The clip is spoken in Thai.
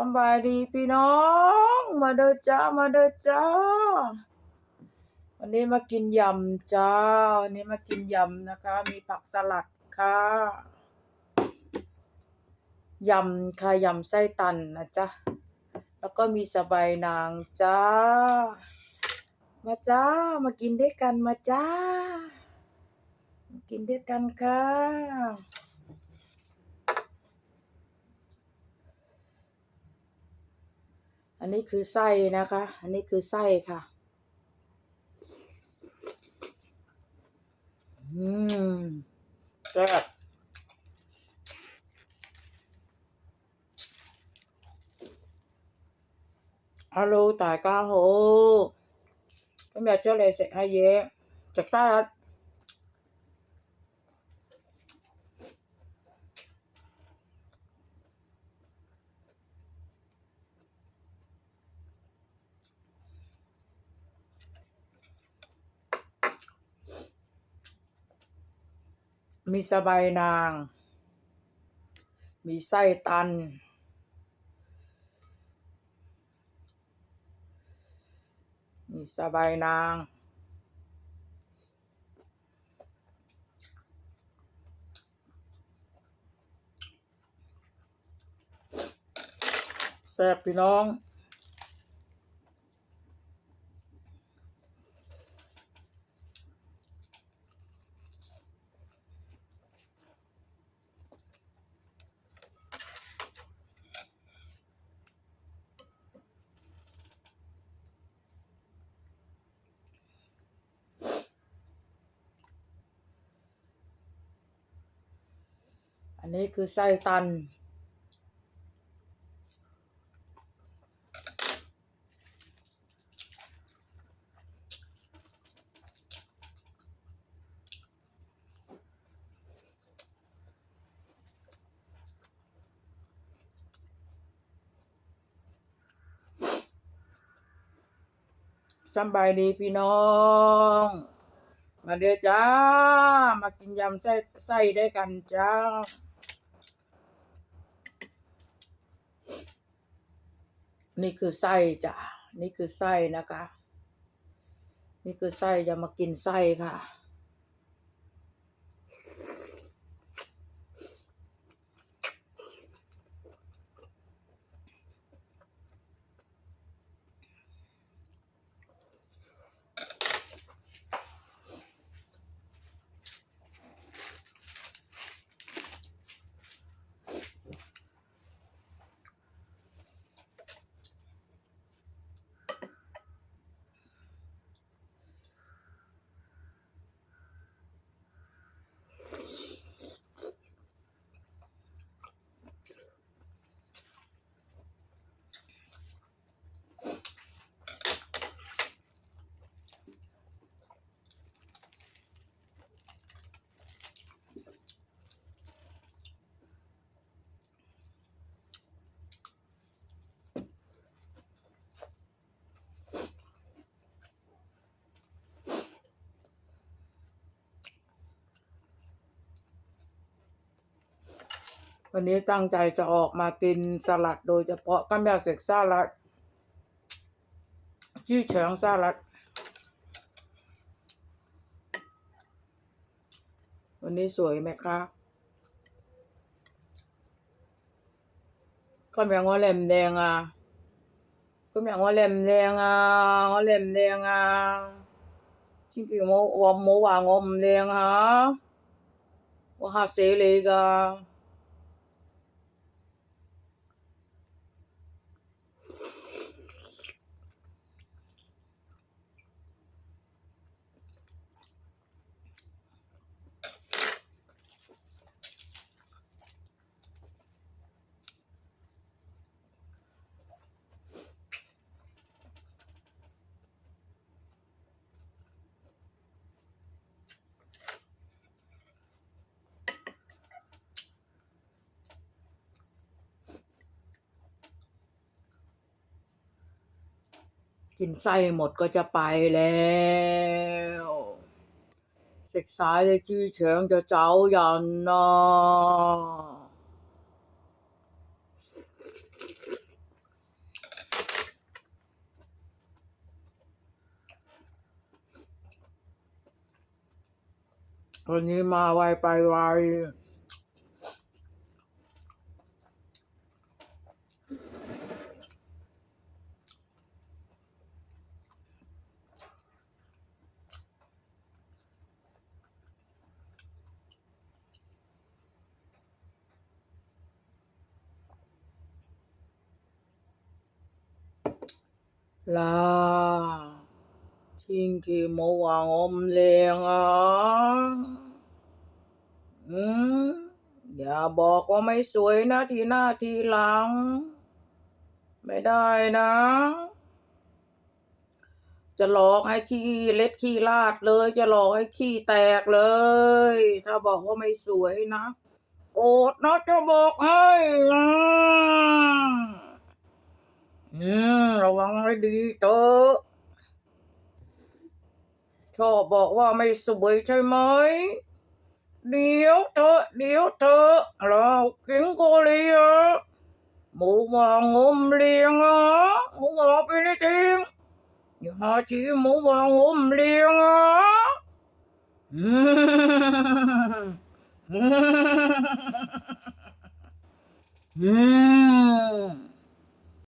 สบายดีพี่น้อง มาเด้อจ้า มาเด้อจ้า วันนี้มากินยำจ้า วันนี้มากินยำนะคะ มีผักสลัดค่ะ ยำค่ะยำไส้ตันนะจ๊ะ แล้วก็มีสะใบายนางจ้า มาจ้า มากินด้วยกันมาจ้า มากินด้วยกันค่ะ อันนี้คือไส้นะคะ อันนี้คือไส้ค่ะ อืมแซ่บฮัลโหล大家好今日出嚟食下嘢，食沙 มีสบายนาง มีไส้ตัน มีสบายนาง แซ่บพี่น้อง อันนี้คือไส้ตัน สบายดีพี่น้อง มาเด้อจ้า มากินยำไส้ไส้ด้กันจ้า นี่คือไส้จ้ะ นี่คือไส้นะคะ นี่คือไส้จะมากินไส้ค่ะ วันนี้ตั้งใจจะออกมากินสลัดโดยเฉพาะกัมยาเสกสลัดจี้เฉิงสลัด วันนี้สวยไหมคะก็มีงอแหลมแดงอะก็มีงอแหลมแดงอะงอแหลมแดงอะชิคกี้โมวามโมวางอมแดงฮะว่าหาเสเลยกะ กินไส้หมดก็จะไปแล้วเ食晒你豬腸就走人啦วันนี้มาไวไปไว là thiên kỳ mẫu hoàng ôm liền à ừ. อย่าบอกว่าไม่สวยนะทีหน้าทีหลัง ไม่ได้นะ จะหลอกให้ขี้เล็ดขี้ลาดเลย จะหลอกให้ขี้แตกเลย ถ้าบอกว่าไม่สวยนะ โกรธนะจะบอกให้ อืมระวังให้ดีเตอะชอบบอกว่าไม่สวยใช่ไหม เดี๋ยวเถอะเดี๋ยวเถอะเรากินโกเลียหมูวางงมเลียงอะหมูวางไปนี่จริงอย่าหาชีหมูวางงมเลียงอะอืมอืม